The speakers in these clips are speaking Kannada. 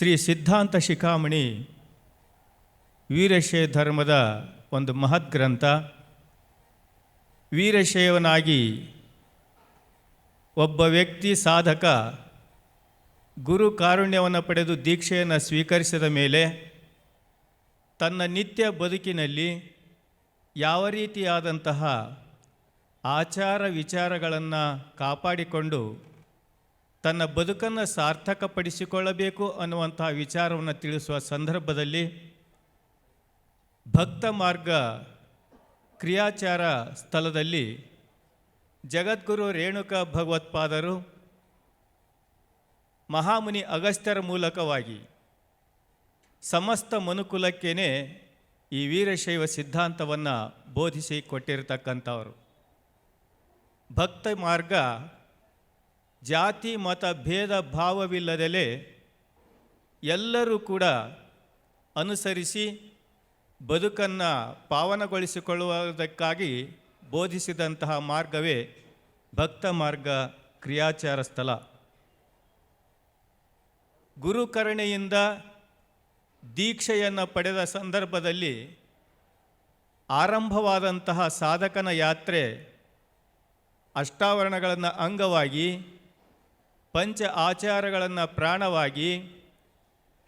ಶ್ರೀ ಸಿದ್ಧಾಂತ ಶಿಖಾಮಣಿ ವೀರಶೈವ ಧರ್ಮದ ಒಂದು ಮಹತ್ ಗ್ರಂಥ. ವೀರಶೈವನಾಗಿ ಒಬ್ಬ ವ್ಯಕ್ತಿ ಸಾಧಕ ಗುರು ಕಾರುಣ್ಯವನ್ನು ಪಡೆದು ದೀಕ್ಷೆಯನ್ನು ಸ್ವೀಕರಿಸಿದ ಮೇಲೆ ತನ್ನ ನಿತ್ಯ ಬದುಕಿನಲ್ಲಿ ಯಾವ ರೀತಿಯಾದಂತಹ ಆಚಾರ ವಿಚಾರಗಳನ್ನು ಕಾಪಾಡಿಕೊಂಡು ತನ್ನ ಬದುಕನ್ನು ಸಾರ್ಥಕಪಡಿಸಿಕೊಳ್ಳಬೇಕು ಅನ್ನುವಂತಹ ವಿಚಾರವನ್ನು ತಿಳಿಸುವ ಸಂದರ್ಭದಲ್ಲಿ ಭಕ್ತ ಮಾರ್ಗ ಕ್ರಿಯಾಚಾರ ಸ್ಥಳದಲ್ಲಿ ಜಗದ್ಗುರು ರೇಣುಕ ಭಗವತ್ಪಾದರು ಮಹಾಮುನಿ ಅಗಸ್ತ್ಯರ ಮೂಲಕವಾಗಿ ಸಮಸ್ತ ಮನುಕುಲಕ್ಕೇನೆ ಈ ವೀರಶೈವ ಸಿದ್ಧಾಂತವನ್ನು ಬೋಧಿಸಿ ಕೊಟ್ಟಿರತಕ್ಕಂಥವರು. ಭಕ್ತ ಮಾರ್ಗ ಜಾತಿ, ಮತ, ಭೇದ ಭಾವವಿಲ್ಲದಲೇ ಎಲ್ಲರೂ ಕೂಡ ಅನುಸರಿಸಿ ಬದುಕನ್ನು ಪಾವನಗೊಳಿಸಿಕೊಳ್ಳುವುದಕ್ಕಾಗಿ ಬೋಧಿಸಿದಂತಹ ಮಾರ್ಗವೇ ಭಕ್ತ ಮಾರ್ಗ ಕ್ರಿಯಾಚಾರ ಸ್ಥಳ. ಗುರುಕರುಣೆಯಿಂದ ದೀಕ್ಷೆಯನ್ನು ಪಡೆದ ಸಂದರ್ಭದಲ್ಲಿ ಆರಂಭವಾದಂತಹ ಸಾಧಕನ ಯಾತ್ರೆ ಅಷ್ಟಾವರಣಗಳನ್ನು ಅಂಗವಾಗಿ ಪಂಚ ಆಚಾರಗಳನ್ನು ಪ್ರಾಣವಾಗಿ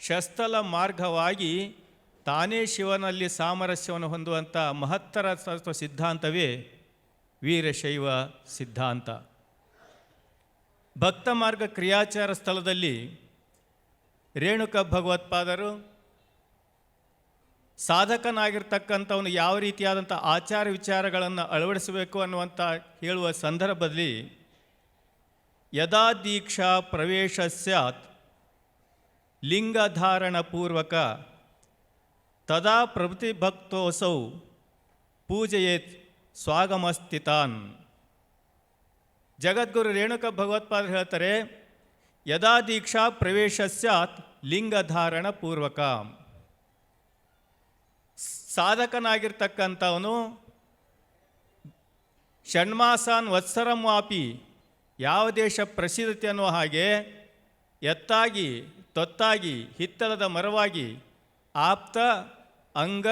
ಶಸ್ತಲ ಮಾರ್ಗವಾಗಿ ತಾನೇ ಶಿವನಲ್ಲಿ ಸಾಮರಸ್ಯವನ್ನು ಹೊಂದುವಂಥ ಮಹತ್ತರ ತತ್ವ ಸಿದ್ಧಾಂತವೇ ವೀರಶೈವ ಸಿದ್ಧಾಂತ. ಭಕ್ತ ಮಾರ್ಗ ಕ್ರಿಯಾಚಾರ ಸ್ಥಳದಲ್ಲಿ ರೇಣುಕ ಭಗವತ್ಪಾದರು ಸಾಧಕನಾಗಿರ್ತಕ್ಕಂಥವನು ಯಾವ ರೀತಿಯಾದಂಥ ಆಚಾರ ವಿಚಾರಗಳನ್ನು ಅಳವಡಿಸಬೇಕು ಅನ್ನುವಂಥ ಹೇಳುವ ಸಂದರ್ಭದಲ್ಲಿ ಯದಾ ದೀಕ್ಷಾ ಪ್ರವೇಶ ಸ್ಯಾತ್ ಲಿಂಗಧಾರಣಪೂರ್ವಕ ತದಾ ಪ್ರಭೃತಿಭಕ್ತೋಸೌ ಪೂಜೆಯೇತ್ ಸ್ವಾಗಮಸ್ಥಿತಾನ್ ಜಗದ್ಗುರು ರೇಣುಕ ಭಗವತ್ಪಾದ ಹೇಳ್ತಾರೆ ಯದಾ ದೀಕ್ಷಾ ಪ್ರವೇಶ ಸ್ಯಾತ್ ಲಿಂಗಧಾರಣ ಪೂರ್ವಕ ಸಾಧಕನಾಗಿರ್ತಕ್ಕಂಥವನು ಷಣ್ಮಾಸಾನ್ ವತ್ಸರಂ ವಾಪಿ ಯಾವ ದೇಶ ಪ್ರಸಿದ್ಧತೆ ಅನ್ನುವ ಹಾಗೆ ಎತ್ತಾಗಿ, ತೊತ್ತಾಗಿ, ಹಿತ್ತಲದ ಮರವಾಗಿ ಆಪ್ತ, ಅಂಗ,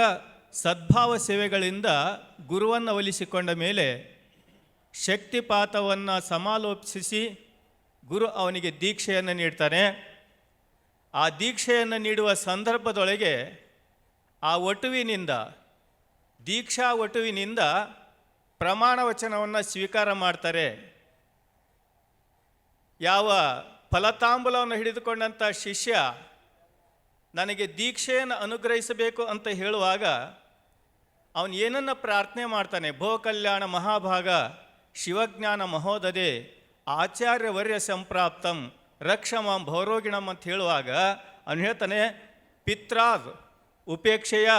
ಸದ್ಭಾವ ಸೇವೆಗಳಿಂದ ಗುರುವನ್ನು ಒಲಿಸಿಕೊಂಡ ಮೇಲೆ ಶಕ್ತಿಪಾತವನ್ನು ಸಮಾಲೋಪಿಸಿ ಗುರು ಅವನಿಗೆ ದೀಕ್ಷೆಯನ್ನು ನೀಡ್ತಾನೆ. ಆ ದೀಕ್ಷೆಯನ್ನು ನೀಡುವ ಸಂದರ್ಭದೊಳಗೆ ಆ ಒಟುವಿನಿಂದ, ದೀಕ್ಷಾ ಒಟುವಿನಿಂದ ಪ್ರಮಾಣ ವಚನವನ್ನು ಸ್ವೀಕಾರ ಮಾಡ್ತಾರೆ. ಯಾವ ಫಲತಾಂಬುಲವನ್ನು ಹಿಡಿದುಕೊಂಡಂಥ ಶಿಷ್ಯ ನನಗೆ ದೀಕ್ಷೆಯನ್ನು ಅನುಗ್ರಹಿಸಬೇಕು ಅಂತ ಹೇಳುವಾಗ ಅವನು ಏನನ್ನು ಪ್ರಾರ್ಥನೆ ಮಾಡ್ತಾನೆ? ಭೋ ಕಲ್ಯಾಣ ಮಹಾಭಾಗ, ಶಿವಜ್ಞಾನ ಮಹೋದದೆ ಆಚಾರ್ಯವರ್ಯ ಸಂಪ್ರಾಪ್ತಂ ರಕ್ಷಮಾಂ ಭೌರೋಗಿಣಂ ಅಂತ ಹೇಳುವಾಗ ಅವನು ಹೇಳ್ತಾನೆ, ಪಿತ್ರಾದ್ ಉಪೇಕ್ಷೆಯ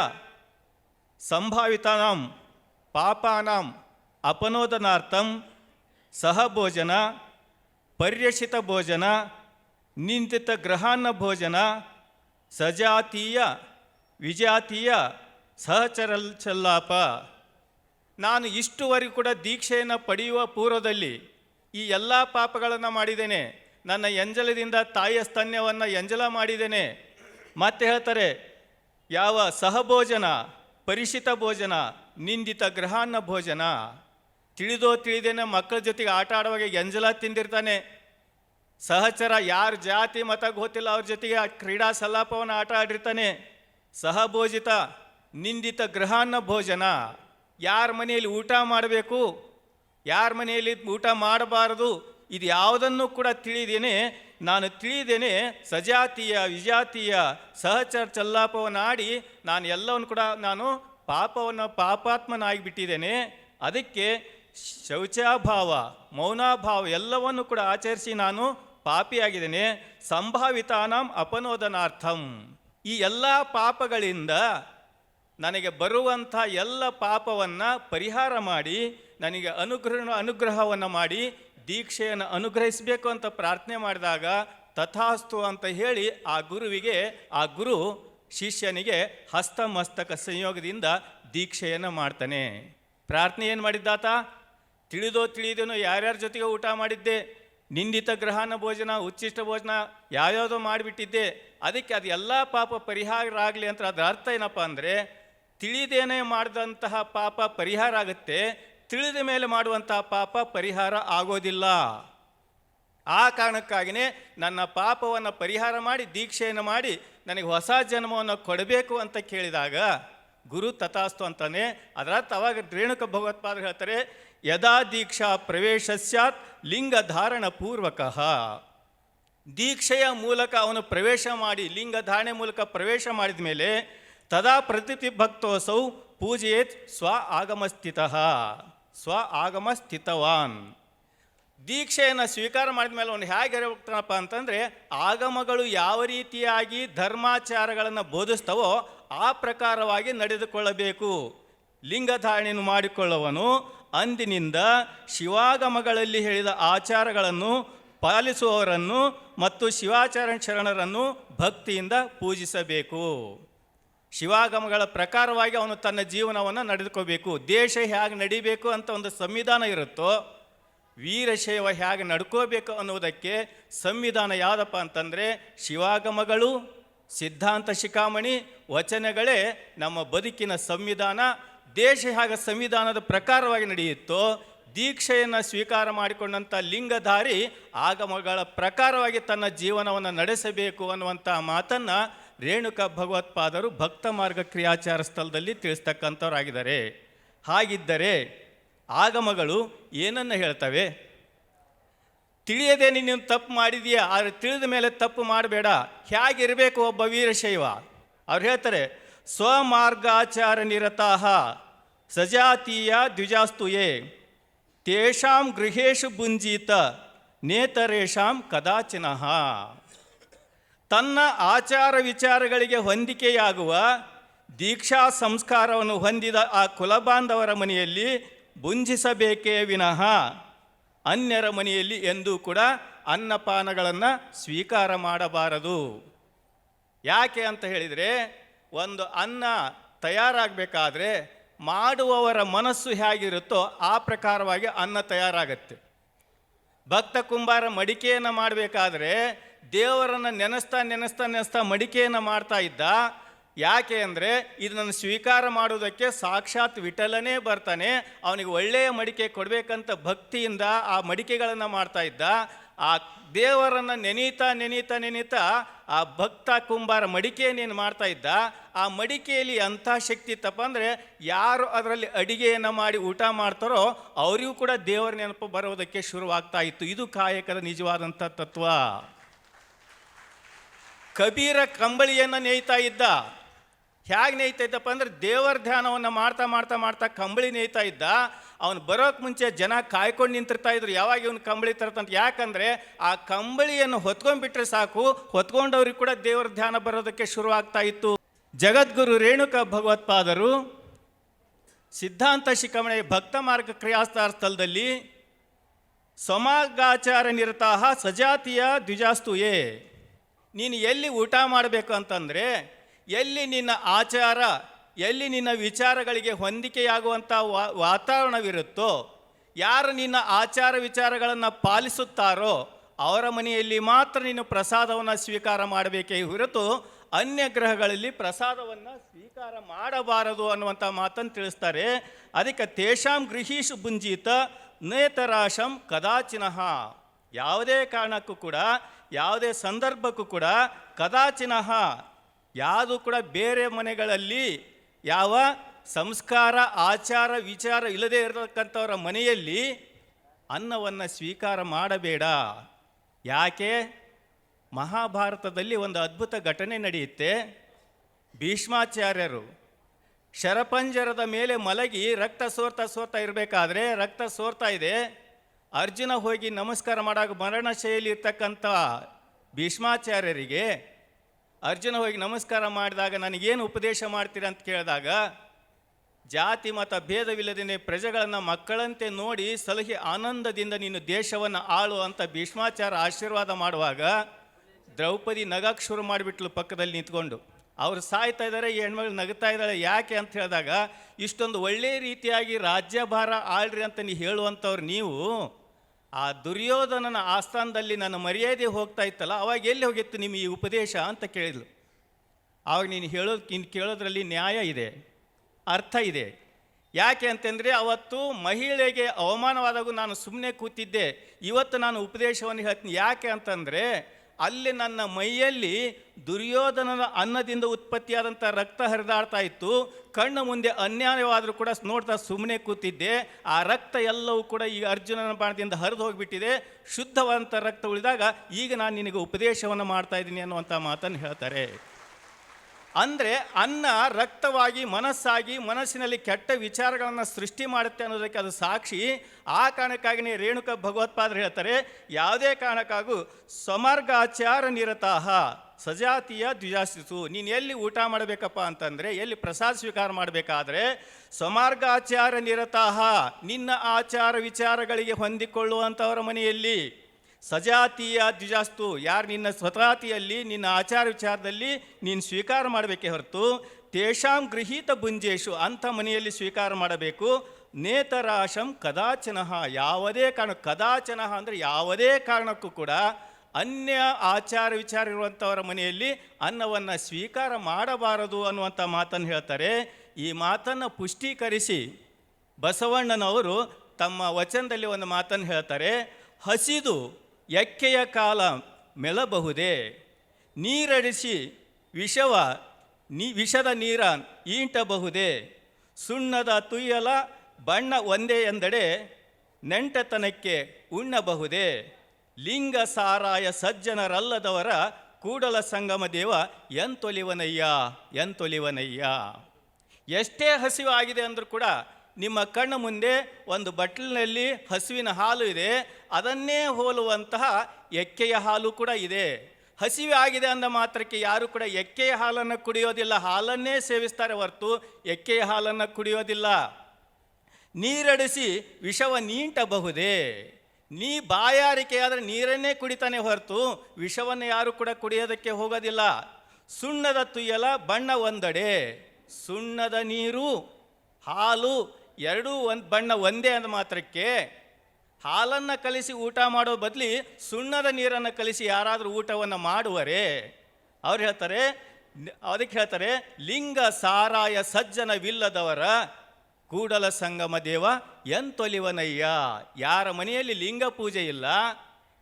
ಸಂಭಾವಿತಾನಾಂ, ಪಾಪಾನಾಂ, ಅಪನೋದನಾರ್ಥಂ, ಸಹಭೋಜನ ಪರ್ಯಷಿತ ಭೋಜನ, ನಿಂದಿತ ಗ್ರಹಾನ್ನ ಭೋಜನ, ಸಜಾತೀಯ, ವಿಜಾತೀಯ ಸಹಚರಲ್ ಚಲ್ಲಾಪ ನಾನು ಇಷ್ಟುವರೆಗೂ ಕೂಡ ದೀಕ್ಷೆಯನ್ನು ಪಡೆಯುವ ಪೂರ್ವದಲ್ಲಿ ಈ ಎಲ್ಲ ಪಾಪಗಳನ್ನು ಮಾಡಿದ್ದೇನೆ. ನನ್ನ ಎಂಜಲದಿಂದ ತಾಯಿಯ ಸ್ತನ್ಯವನ್ನು ಎಂಜಲ ಮಾಡಿದ್ದೇನೆ. ಮತ್ತೆ ಹೇಳ್ತಾರೆ, ಯಾವ ಸಹಭೋಜನ, ಪರಿಶಿತ ಭೋಜನ, ನಿಂದಿತ ಗ್ರಹಾನ್ನ ಭೋಜನ. ತಿಳಿದೋ ತಿಳಿದೇನೆ ಮಕ್ಕಳ ಜೊತೆಗೆ ಆಟ ಆಡುವಾಗ ಎಂಜಲ ತಿಂದಿರ್ತಾನೆ. ಸಹಚರ ಯಾರ ಜಾತಿ, ಮತ ಗೊತ್ತಿಲ್ಲ ಅವ್ರ ಜೊತೆಗೆ ಆ ಕ್ರೀಡಾ ಸಲ್ಲಾಪವನ್ನು ಆಟ ಆಡಿರ್ತಾನೆ. ಸಹಭೋಜಿತ, ನಿಂದಿತ ಗೃಹಾನ್ನ ಭೋಜನ. ಯಾರ ಮನೆಯಲ್ಲಿ ಊಟ ಮಾಡಬೇಕು, ಯಾರ ಮನೆಯಲ್ಲಿ ಊಟ ಮಾಡಬಾರದು, ಇದು ಯಾವುದನ್ನು ಕೂಡ ತಿಳಿದೇನೆ. ನಾನು ತಿಳಿದೇನೆ ಸಜಾತಿಯ, ವಿಜಾತಿಯ, ಸಹಚರ ಚಲ್ಲಾಪವನ್ನು ಆಡಿ ನಾನು ಎಲ್ಲವನ್ನು ಕೂಡ ನಾನು ಪಾಪವನ್ನು ಪಾಪಾತ್ಮನಾಗಿಬಿಟ್ಟಿದ್ದೇನೆ. ಅದಕ್ಕೆ ಶೌಚಾಭಾವ, ಮೌನಾಭಾವ ಎಲ್ಲವನ್ನು ಕೂಡ ಆಚರಿಸಿ ನಾನು ಪಾಪಿಯಾಗಿದ್ದೇನೆ. ಸಂಭಾವಿತಾನಾಂ ಅಪನೋದನಾರ್ಥಂ. ಈ ಎಲ್ಲ ಪಾಪಗಳಿಂದ ನನಗೆ ಬರುವಂಥ ಎಲ್ಲ ಪಾಪವನ್ನು ಪರಿಹಾರ ಮಾಡಿ, ನನಗೆ ಅನುಗ್ರಹ, ಅನುಗ್ರಹವನ್ನು ಮಾಡಿ, ದೀಕ್ಷೆಯನ್ನು ಅನುಗ್ರಹಿಸಬೇಕು ಅಂತ ಪ್ರಾರ್ಥನೆ ಮಾಡಿದಾಗ ತಥಾಸ್ತು ಅಂತ ಹೇಳಿ ಆ ಗುರುವಿಗೆ, ಆ ಗುರು ಶಿಷ್ಯನಿಗೆ ಹಸ್ತಮಸ್ತಕ ಸಂಯೋಗದಿಂದ ದೀಕ್ಷೆಯನ್ನು ಮಾಡ್ತಾನೆ. ಪ್ರಾರ್ಥನೆ ಏನು ಮಾಡಿದ್ದಾತ? ತಿಳಿದೋ ತಿಳಿದೇನೋ ಯಾರ್ಯಾರ ಜೊತೆಗೆ ಊಟ ಮಾಡಿದ್ದೆ, ನಿಂದಿತ ಗ್ರಹಣ ಭೋಜನ, ಉಚ್ಚಿಷ್ಟ ಭೋಜನ, ಯಾವ್ಯಾವುದೋ ಮಾಡಿಬಿಟ್ಟಿದ್ದೆ, ಅದಕ್ಕೆ ಅದು ಎಲ್ಲ ಪಾಪ ಪರಿಹಾರ ಆಗಲಿ ಅಂತ ಅದರ ಅರ್ಥ ಏನಪ್ಪ ಅಂದರೆ, ತಿಳಿದೇನೆ ಮಾಡಿದಂತಹ ಪಾಪ ಪರಿಹಾರ ಆಗುತ್ತೆ, ತಿಳಿದ ಮೇಲೆ ಮಾಡುವಂತಹ ಪಾಪ ಪರಿಹಾರ ಆಗೋದಿಲ್ಲ. ಆ ಕಾರಣಕ್ಕಾಗಿಯೇ ನನ್ನ ಪಾಪವನ್ನು ಪರಿಹಾರ ಮಾಡಿ, ದೀಕ್ಷೆಯನ್ನು ಮಾಡಿ, ನನಗೆ ಹೊಸ ಜನ್ಮವನ್ನು ಕೊಡಬೇಕು ಅಂತ ಕೇಳಿದಾಗ, ಗುರು ತಥಾಸ್ತು ಅಂತಾನೆ ಅದರ ಅರ್ಥ ಅವಾಗ ರೇಣುಕ ಭಗವತ್ಪಾದರು ಹೇಳ್ತಾರೆ ಯದಾ ದೀಕ್ಷಾ ಪ್ರವೇಶ ಸ್ಯಾತ್ ಲಿಂಗ ಧಾರಣ ಪೂರ್ವಕಃ. ದೀಕ್ಷೆಯ ಮೂಲಕ ಅವನು ಪ್ರವೇಶ ಮಾಡಿ, ಲಿಂಗ ಧಾರಣೆ ಮೂಲಕ ಪ್ರವೇಶ ಮಾಡಿದ ಮೇಲೆ ತದಾ ಪ್ರತಿತಿ ಭಕ್ತೋಸೌ ಪೂಜೆಯೇತ್ ಸ್ವ ಆಗಮಸ್ಥಿತಃ. ಸ್ವ ಆಗಮಸ್ಥಿತವಾನ್. ದೀಕ್ಷೆಯನ್ನು ಸ್ವೀಕಾರ ಮಾಡಿದ ಮೇಲೆ ಅವನು ಹೇಗೆ ಹೋಗ್ತಾನಪ್ಪ ಅಂತಂದರೆ, ಆಗಮಗಳು ಯಾವ ರೀತಿಯಾಗಿ ಧರ್ಮಾಚಾರಗಳನ್ನು ಬೋಧಿಸ್ತವೋ ಆ ಪ್ರಕಾರವಾಗಿ ನಡೆದುಕೊಳ್ಳಬೇಕು. ಲಿಂಗಧಾರಣೆಯನ್ನು ಮಾಡಿಕೊಳ್ಳುವನು ಅಂದಿನಿಂದ ಶಿವಾಗಮಗಳಲ್ಲಿ ಹೇಳಿದ ಆಚಾರಗಳನ್ನು ಪಾಲಿಸುವವರನ್ನು ಮತ್ತು ಶಿವಾಚಾರ ಶರಣರನ್ನು ಭಕ್ತಿಯಿಂದ ಪೂಜಿಸಬೇಕು. ಶಿವಾಗಮಗಳ ಪ್ರಕಾರವಾಗಿ ಅವನು ತನ್ನ ಜೀವನವನ್ನು ನಡೆದುಕೋಬೇಕು. ದೇಶ ಹೇಗೆ ನಡಿಬೇಕು ಅಂತ ಒಂದು ಸಂವಿಧಾನ ಇರುತ್ತೋ, ವೀರಶೈವ ಹೇಗೆ ನಡ್ಕೋಬೇಕು ಅನ್ನುವುದಕ್ಕೆ ಸಂವಿಧಾನ ಯಾವುದಪ್ಪ ಅಂತಂದರೆ ಶಿವಾಗಮಗಳು, ಸಿದ್ಧಾಂತ ಶಿಖಾಮಣಿ, ವಚನಗಳೇ ನಮ್ಮ ಬದುಕಿನ ಸಂವಿಧಾನ ದೇಶ ಹೇಗೆ ಸಂವಿಧಾನದ ಪ್ರಕಾರವಾಗಿ ನಡೆಯುತ್ತೋ, ದೀಕ್ಷೆಯನ್ನು ಸ್ವೀಕಾರ ಮಾಡಿಕೊಂಡಂಥ ಲಿಂಗಧಾರಿ ಆಗಮಗಳ ಪ್ರಕಾರವಾಗಿ ತನ್ನ ಜೀವನವನ್ನು ನಡೆಸಬೇಕು ಅನ್ನುವಂಥ ಮಾತನ್ನು ರೇಣುಕ ಭಗವತ್ಪಾದರು ಭಕ್ತ ಮಾರ್ಗ ಕ್ರಿಯಾಚಾರ ಸ್ಥಳದಲ್ಲಿ ತಿಳಿಸ್ತಕ್ಕಂಥವರಾಗಿದ್ದಾರೆ. ಹಾಗಿದ್ದರೆ ಆಗಮಗಳು ಏನನ್ನು ಹೇಳ್ತವೆ? ತಿಳಿಯದೆ ನೀನು ತಪ್ಪು ಮಾಡಿದೀಯಾ? ಆದರೆ ತಿಳಿದ ಮೇಲೆ ತಪ್ಪು ಮಾಡಬೇಡ. ಹೇಗಿರಬೇಕು ಒಬ್ಬ ವೀರಶೈವ? ಅವ್ರು ಹೇಳ್ತಾರೆ ಸ್ವಮಾರ್ಗಾಚಾರ ನಿರತಃ ಸಜಾತೀಯ ದ್ವಿಜಾಸ್ತುಯೇ, ತೇಷಾಂ ಗೃಹೇಶು ಭುಂಜೀತ, ನೇತರೇಷಾಂ ಕದಾಚಿನಃ. ತನ್ನ ಆಚಾರ ವಿಚಾರಗಳಿಗೆ ಹೊಂದಿಕೆಯಾಗುವ ದೀಕ್ಷಾ ಸಂಸ್ಕಾರವನ್ನು ಹೊಂದಿದ ಆ ಕುಲಬಾಂಧವರ ಮನೆಯಲ್ಲಿ ಬುಂಜಿಸಬೇಕೇ ವಿನಃ. ಅನ್ಯರ ಮನೆಯಲ್ಲಿ ಎಂದೂ ಕೂಡ ಅನ್ನಪಾನಗಳನ್ನು ಸ್ವೀಕಾರ ಮಾಡಬಾರದು. ಯಾಕೆ ಅಂತ ಹೇಳಿದರೆ ಒಂದು ಅನ್ನ ತಯಾರಾಗಬೇಕಾದ್ರೆ ಮಾಡುವವರ ಮನಸ್ಸು ಹೇಗಿರುತ್ತೋ ಆ ಪ್ರಕಾರವಾಗಿ ಅನ್ನ ತಯಾರಾಗತ್ತೆ. ಭಕ್ತ ಕುಂಬಾರ ಮಡಿಕೆಯನ್ನು ಮಾಡಬೇಕಾದ್ರೆ ದೇವರನ್ನು ನೆನೆಸ್ತಾ ನೆನೆಸ್ತಾ ನೆನೆಸ್ತಾ ಮಡಿಕೆಯನ್ನು ಮಾಡ್ತಾ ಇದ್ದ, ಯಾಕೆ ಅಂದರೆ ಇದನ್ನು ಸ್ವೀಕಾರ ಮಾಡುವುದಕ್ಕೆ ಸಾಕ್ಷಾತ್ ವಿಠಲನೇ ಬರ್ತಾನೆ, ಅವನಿಗೆ ಒಳ್ಳೆಯ ಮಡಿಕೆ ಕೊಡಬೇಕಂತ ಭಕ್ತಿಯಿಂದ ಆ ಮಡಿಕೆಗಳನ್ನು ಮಾಡ್ತಾ ಇದ್ದ ಆ ದೇವರನ್ನು ನೆನೀತಾ ನೆನೀತಾ ನೆನೀತಾ ಆ ಭಕ್ತ ಕುಂಬಾರ ಮಡಿಕೆಯನ್ನೇನು ಮಾಡ್ತಾ ಇದ್ದ, ಆ ಮಡಿಕೆಯಲ್ಲಿ ಅಂಥ ಶಕ್ತಿ ತಪ್ಪ ಅಂದರೆ ಯಾರು ಅದರಲ್ಲಿ ಅಡಿಗೆಯನ್ನು ಮಾಡಿ ಊಟ ಮಾಡ್ತಾರೋ ಅವರಿಗೂ ಕೂಡ ದೇವರ ನೆನಪು ಬರೋದಕ್ಕೆ ಶುರುವಾಗ್ತಾ ಇತ್ತು. ಇದು ಕಾಯಕದ ನಿಜವಾದಂಥ ತತ್ವ. ಕಬೀರ ಕಂಬಳಿಯನ್ನು ನೇಯ್ತಾ ಇದ್ದ. ಹೇಗೆ ನೇಯ್ತಾ ಇದ್ದಪ್ಪ ಅಂದ್ರೆ ದೇವರ ಧ್ಯಾನವನ್ನು ಮಾಡ್ತಾ ಮಾಡ್ತಾ ಮಾಡ್ತಾ ಕಂಬಳಿ ನೇಯ್ತಾ ಇದ್ದ. ಅವನು ಬರೋಕ್ಕೆ ಮುಂಚೆ ಜನ ಕಾಯ್ಕೊಂಡು ನಿಂತಿರ್ತಾ ಇದ್ರು, ಯಾವಾಗ ಇವನು ಕಂಬಳಿ ತರ್ತಂತ ಯಾಕಂದರೆ ಆ ಕಂಬಳಿಯನ್ನು ಹೊತ್ಕೊಂಡ್ಬಿಟ್ರೆ ಸಾಕು, ಹೊತ್ಕೊಂಡವ್ರಿಗೆ ಕೂಡ ದೇವರ ಧ್ಯಾನ ಬರೋದಕ್ಕೆ ಶುರುವಾಗ್ತಾ ಇತ್ತು. ಜಗದ್ಗುರು ರೇಣುಕ ಭಗವತ್ಪಾದರು ಸಿದ್ಧಾಂತ ಶಿಖಮಣೆ ಭಕ್ತ ಮಾರ್ಗ ಕ್ರಿಯಾಸ್ತಾರ ಸ್ಥಳದಲ್ಲಿ, ಸಮಾಗಾಚಾರ ನಿರತಾಹ ಸಜಾತಿಯ ದ್ವಿಜಾಸ್ತುಯೇ, ನೀನು ಎಲ್ಲಿ ಊಟ ಮಾಡಬೇಕು ಅಂತಂದರೆ, ಎಲ್ಲಿ ನಿನ್ನ ಆಚಾರ ಎಲ್ಲಿ ನಿನ್ನ ವಿಚಾರಗಳಿಗೆ ಹೊಂದಿಕೆಯಾಗುವಂಥ ವಾ, ವಾತಾವರಣವಿರುತ್ತೋ, ಯಾರು ನಿನ್ನ ಆಚಾರ ವಿಚಾರಗಳನ್ನು ಪಾಲಿಸುತ್ತಾರೋ, ಅವರ ಮನೆಯಲ್ಲಿ ಮಾತ್ರ ನೀನು ಪ್ರಸಾದವನ್ನು ಸ್ವೀಕಾರ ಮಾಡಬೇಕೇ ಹೊರತು ಅನ್ಯ ಗ್ರಹಗಳಲ್ಲಿ ಪ್ರಸಾದವನ್ನು ಸ್ವೀಕಾರ ಮಾಡಬಾರದು ಅನ್ನುವಂಥ ಮಾತನ್ನು ತಿಳಿಸ್ತಾರೆ. ಅದಕ್ಕೆ ತೇಷಾಂ ಗೃಹೀಶು ಬುಂಜಿತ ನೇತರಾಶಂ ಕದಾಚಿನಃ. ಯಾವುದೇ ಕಾರಣಕ್ಕೂ ಕೂಡ, ಯಾವುದೇ ಸಂದರ್ಭಕ್ಕೂ ಕೂಡ ಕದಾಚಿನಃ. ಯಾವುದು ಕೂಡ ಬೇರೆ ಮನೆಗಳಲ್ಲಿ ಯಾವ ಸಂಸ್ಕಾರ, ಆಚಾರ, ವಿಚಾರ ಇಲ್ಲದೆ ಇರತಕ್ಕಂಥವರ ಮನೆಯಲ್ಲಿ ಅನ್ನವನ್ನು ಸ್ವೀಕಾರ ಮಾಡಬೇಡ. ಯಾಕೆ? ಮಹಾಭಾರತದಲ್ಲಿ ಒಂದು ಅದ್ಭುತ ಘಟನೆ ನಡೆಯುತ್ತೆ. ಭೀಷ್ಮಾಚಾರ್ಯರು ಶರಪಂಜರದ ಮೇಲೆ ಮಲಗಿ ರಕ್ತ ಸೋರ್ತಾ ಸೋರ್ತಾ ಇರಬೇಕಾದ್ರೆ ರಕ್ತ ಸೋರ್ತಾ ಇದೆ. ಅರ್ಜುನ ಹೋಗಿ ನಮಸ್ಕಾರ ಮಾಡಾಗ ಮರಣ ಶೈಲಿ ಇರ್ತಕ್ಕಂಥ ಭೀಷ್ಮಾಚಾರ್ಯರಿಗೆ ಅರ್ಜುನ ಹೋಗಿ ನಮಸ್ಕಾರ ಮಾಡಿದಾಗ ನನಗೇನು ಉಪದೇಶ ಮಾಡ್ತೀರ ಅಂತ ಕೇಳಿದಾಗ, ಜಾತಿ ಮತ ಭೇದವಿಲ್ಲದೇ ಪ್ರಜೆಗಳನ್ನು ಮಕ್ಕಳಂತೆ ನೋಡಿ ಸಲಹೆ ಆನಂದದಿಂದ ನೀನು ದೇಶವನ್ನು ಆಳು ಅಂತ ಭೀಷ್ಮಾಚಾರ ಆಶೀರ್ವಾದ ಮಾಡುವಾಗ ದ್ರೌಪದಿ ನಗಕ್ಕೆ ಶುರು ಮಾಡಿಬಿಟ್ಲು ಪಕ್ಕದಲ್ಲಿ ನಿಂತ್ಕೊಂಡು. ಅವರು ಸಾಯ್ತಾ ಇದ್ದಾರೆ, ಈ ಹೆಣ್ಮಗಳು ನಗ್ತಾ ಇದ್ದಾಳೆ, ಯಾಕೆ ಅಂತ ಹೇಳಿದಾಗ, ಇಷ್ಟೊಂದು ಒಳ್ಳೆಯ ರೀತಿಯಾಗಿ ರಾಜ್ಯಭಾರ ಆಳ್ರಿ ಅಂತ ನೀವು ಹೇಳುವಂಥವ್ರು ನೀವು ಆ ದುರ್ಯೋಧನನ ಆಸ್ಥಾನದಲ್ಲಿ ನನ್ನ ಮರ್ಯಾದೆ ಹೋಗ್ತಾ ಇತ್ತಲ್ಲ, ಅವಾಗ ಎಲ್ಲಿ ಹೋಗಿತ್ತು ನಿಮ್ಮ ಈ ಉಪದೇಶ ಅಂತ ಕೇಳಿದ್ಲು. ಆವಾಗ ನೀನು ಹೇಳೋದು ಇನ್ನು ಕೇಳೋದ್ರಲ್ಲಿ ನ್ಯಾಯ ಇದೆ, ಅರ್ಥ ಇದೆ. ಯಾಕೆ ಅಂತಂದರೆ ಅವತ್ತು ಮಹಿಳೆಗೆ ಅವಮಾನವಾದಾಗ ನಾನು ಸುಮ್ಮನೆ ಕೂತಿದ್ದೆ, ಇವತ್ತು ನಾನು ಉಪದೇಶವನ್ನು ಹೇಳ್ತೀನಿ. ಯಾಕೆ ಅಂತಂದರೆ ಅಲ್ಲಿ ನನ್ನ ಮೈಯಲ್ಲಿ ದುರ್ಯೋಧನನ ಅನ್ನದಿಂದ ಉತ್ಪತ್ತಿಯಾದಂಥ ರಕ್ತ ಹರಿದಾಡ್ತಾ ಇತ್ತು. ಕಣ್ಣು ಮುಂದೆ ಅನ್ಯಾಯವಾದರೂ ಕೂಡ ನೋಡ್ತಾ ಸುಮ್ಮನೆ ಕೂತಿದ್ದೆ. ಆ ರಕ್ತ ಎಲ್ಲವೂ ಕೂಡ ಈ ಅರ್ಜುನನ ಬಾಣದಿಂದ ಹರಿದು ಹೋಗಿಬಿಟ್ಟಿದೆ. ಶುದ್ಧವಾದಂಥ ರಕ್ತ ಉಳಿದಾಗ ಈಗ ನಾನು ನಿನಗೆ ಉಪದೇಶವನ್ನು ಮಾಡ್ತಾ ಇದ್ದೀನಿ ಅನ್ನುವಂಥ ಮಾತನ್ನು ಹೇಳ್ತಾರೆ. ಅಂದರೆ ಅನ್ನ ರಕ್ತವಾಗಿ, ಮನಸ್ಸಾಗಿ, ಮನಸ್ಸಿನಲ್ಲಿ ಕೆಟ್ಟ ವಿಚಾರಗಳನ್ನು ಸೃಷ್ಟಿ ಮಾಡುತ್ತೆ ಅನ್ನೋದಕ್ಕೆ ಅದು ಸಾಕ್ಷಿ. ಆ ಕಾರಣಕ್ಕಾಗಿಯೇ ರೇಣುಕ ಭಗವತ್ಪಾದರು ಹೇಳ್ತಾರೆ, ಯಾವುದೇ ಕಾರಣಕ್ಕಾಗೂ ಸಮರ್ಗಾಚಾರ ನಿರತಾಹ, ಸಜಾತಿಯ ದ್ವಿಜಾಸ್ತಿತು ನೀನು ಎಲ್ಲಿ ಊಟ ಮಾಡಬೇಕಪ್ಪ ಅಂತಂದರೆ, ಎಲ್ಲಿ ಪ್ರಸಾದ ಸ್ವೀಕಾರ ಮಾಡಬೇಕಾದ್ರೆ ಸ್ವಮಾರ್ಗಾಚಾರ ನಿರತಾಹ, ನಿನ್ನ ಆಚಾರ ವಿಚಾರಗಳಿಗೆ ಹೊಂದಿಕೊಳ್ಳುವಂಥವರ ಮನೆಯಲ್ಲಿ. ಸಜಾತಿಯ ದ್ವಿಜಾಸ್ತು, ಯಾರು ನಿನ್ನ ಸ್ವತಾತಿಯಲ್ಲಿ, ನಿನ್ನ ಆಚಾರ ವಿಚಾರದಲ್ಲಿ ನೀನು ಸ್ವೀಕಾರ ಮಾಡಬೇಕೇ ಹೊರತು, ತೇಷಾಂ ಗೃಹೀತ ಬುಂಜೇಶು ಅಂಥ ಮನೆಯಲ್ಲಿ ಸ್ವೀಕಾರ ಮಾಡಬೇಕು. ನೇತರಾಶಂ ಕದಾಚನಃ, ಯಾವುದೇ ಕಾರಣ, ಕದಾಚನಃ ಅಂದರೆ ಯಾವುದೇ ಕಾರಣಕ್ಕೂ ಕೂಡ ಅನ್ಯ ಆಚಾರ ವಿಚಾರ ಇರುವಂಥವರ ಮನೆಯಲ್ಲಿ ಅನ್ನವನ್ನು ಸ್ವೀಕಾರ ಮಾಡಬಾರದು ಅನ್ನುವಂಥ ಮಾತನ್ನು ಹೇಳ್ತಾರೆ. ಈ ಮಾತನ್ನು ಪುಷ್ಟೀಕರಿಸಿ ಬಸವಣ್ಣನವರು ತಮ್ಮ ವಚನದಲ್ಲಿ ಒಂದು ಮಾತನ್ನು ಹೇಳ್ತಾರೆ. ಹಸಿದು ಎಕ್ಕೆಯ ಕಾಲ ಮೆಲಬಹುದೇ? ನೀರಡಿಸಿ ವಿಷವ ನೀ, ವಿಷದ ನೀರ ಈಂಟಬಹುದೇ? ಸುಣ್ಣದ ತುಯ್ಯಲ ಬಣ್ಣ ಒಂದೇ ಎಂದಡೆ ನೆಂಟತನಕ್ಕೆ ಉಣ್ಣಬಹುದೇ? ಲಿಂಗ ಸಾರಾಯ ಸಜ್ಜನರಲ್ಲದವರ ಕೂಡಲ ಸಂಗಮ ದೇವ ಎಂತೊಲಿವನಯ್ಯ ಎಂತೊಲಿವನಯ್ಯ. ಎಷ್ಟೇ ಹಸಿವಾಗಿದೆ ಅಂದರೂ ಕೂಡ ನಿಮ್ಮ ಕಣ್ಣ ಮುಂದೆ ಒಂದು ಬಟ್ಲಿನಲ್ಲಿ ಹಸುವಿನ ಹಾಲು ಇದೆ, ಅದನ್ನೇ ಹೋಲುವಂತಹ ಎಕ್ಕೆಯ ಹಾಲು ಕೂಡ ಇದೆ. ಹಸಿವೆ ಆಗಿದೆ ಅಂದ ಮಾತ್ರಕ್ಕೆ ಯಾರು ಕೂಡ ಎಕ್ಕೆಯ ಹಾಲನ್ನು ಕುಡಿಯೋದಿಲ್ಲ, ಹಾಲನ್ನೇ ಸೇವಿಸ್ತಾರೆ ಹೊರತು ಎಕ್ಕೆಯ ಹಾಲನ್ನು ಕುಡಿಯೋದಿಲ್ಲ. ನೀರಡಿಸಿ ವಿಷವ ನೀಂಟಬಹುದೇ? ನೀ ಬಾಯಾರಿಕೆಯಾದರೆ ನೀರನ್ನೇ ಕುಡಿತಾನೆ ಹೊರತು ವಿಷವನ್ನು ಯಾರು ಕೂಡ ಕುಡಿಯೋದಕ್ಕೆ ಹೋಗೋದಿಲ್ಲ. ಸುಣ್ಣದ ತುಯ್ಯಲ ಬಣ್ಣ ಒಂದಡೆ. ಸುಣ್ಣದ ನೀರು, ಹಾಲು ಎರಡೂ ಒಂದು ಬಣ್ಣ ಒಂದೇ ಅಂದ ಮಾತ್ರಕ್ಕೆ ಹಾಲನ್ನು ಕಲಿಸಿ ಊಟ ಮಾಡೋ ಬದಲಿ ಸುಣ್ಣದ ನೀರನ್ನು ಕಲಿಸಿ ಯಾರಾದರೂ ಊಟವನ್ನು ಮಾಡುವರೆ, ಅವ್ರು ಹೇಳ್ತಾರೆ, ಅದಕ್ಕೆ ಹೇಳ್ತಾರೆ, ಲಿಂಗ ಸಾರಾಯ ಸಜ್ಜನವಿಲ್ಲದವರ ಕೂಡಲ ಸಂಗಮ ದೇವ ಎಂತೊಲಿವನಯ್ಯ. ಯಾರ ಮನೆಯಲ್ಲಿ ಲಿಂಗ ಪೂಜೆ ಇಲ್ಲ,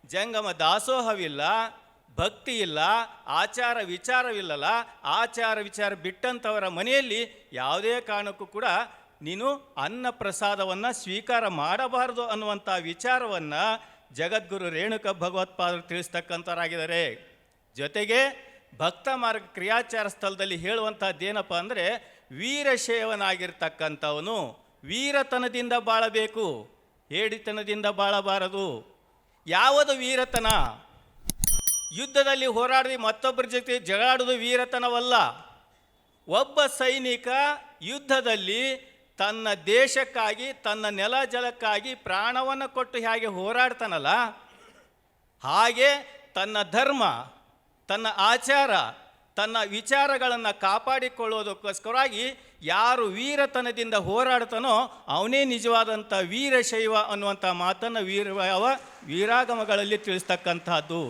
ಜಂಗಮ ದಾಸೋಹವಿಲ್ಲ, ಭಕ್ತಿ ಇಲ್ಲ, ಆಚಾರ ವಿಚಾರವಿಲ್ಲಲ್ಲ, ಆಚಾರ ವಿಚಾರ ಬಿಟ್ಟಂಥವರ ಮನೆಯಲ್ಲಿ ಯಾವುದೇ ಕಾರಣಕ್ಕೂ ಕೂಡ ನೀನು ಅನ್ನ ಪ್ರಸಾದವನ್ನು ಸ್ವೀಕಾರ ಮಾಡಬಾರದು ಅನ್ನುವಂಥ ವಿಚಾರವನ್ನು ಜಗದ್ಗುರು ರೇಣುಕ ಭಗವತ್ಪಾದರು ತಿಳಿಸ್ತಕ್ಕಂಥವರಾಗಿದ್ದಾರೆ. ಜೊತೆಗೆ ಭಕ್ತ ಮಾರ್ಗ ಕ್ರಿಯಾಚಾರ ಸ್ಥಳದಲ್ಲಿ ಹೇಳುವಂಥದ್ದೇನಪ್ಪ ಅಂದರೆ ವೀರಶೇವನಾಗಿರ್ತಕ್ಕಂಥವನು ವೀರತನದಿಂದ ಬಾಳಬೇಕು, ಹೇಡಿತನದಿಂದ ಬಾಳಬಾರದು. ಯಾವುದು ವೀರತನ? ಯುದ್ಧದಲ್ಲಿ ಹೋರಾಡಿ ಮತ್ತೊಬ್ಬರ ಜೊತೆ ಜಗಾಡುವುದು ವೀರತನವಲ್ಲ. ಒಬ್ಬ ಸೈನಿಕ ಯುದ್ಧದಲ್ಲಿ ತನ್ನ ದೇಶಕ್ಕಾಗಿ, ತನ್ನ ನೆಲ ಜಲಕ್ಕಾಗಿ ಪ್ರಾಣವನ್ನು ಕೊಟ್ಟು ಹೇಗೆ ಹೋರಾಡ್ತಾನಲ್ಲ, ಹಾಗೆ ತನ್ನ ಧರ್ಮ, ತನ್ನ ಆಚಾರ, ತನ್ನ ವಿಚಾರಗಳನ್ನು ಕಾಪಾಡಿಕೊಳ್ಳೋದಕ್ಕೋಸ್ಕರವಾಗಿ ಯಾರು ವೀರತನದಿಂದ ಹೋರಾಡ್ತಾನೋ ಅವನೇ ನಿಜವಾದಂಥ ವೀರಶೈವ ಅನ್ನುವಂಥ ಮಾತನ್ನು ವೀರ, ವೀರಾಗಮಗಳಲ್ಲಿ ತಿಳಿಸ್ತಕ್ಕಂಥದ್ದು.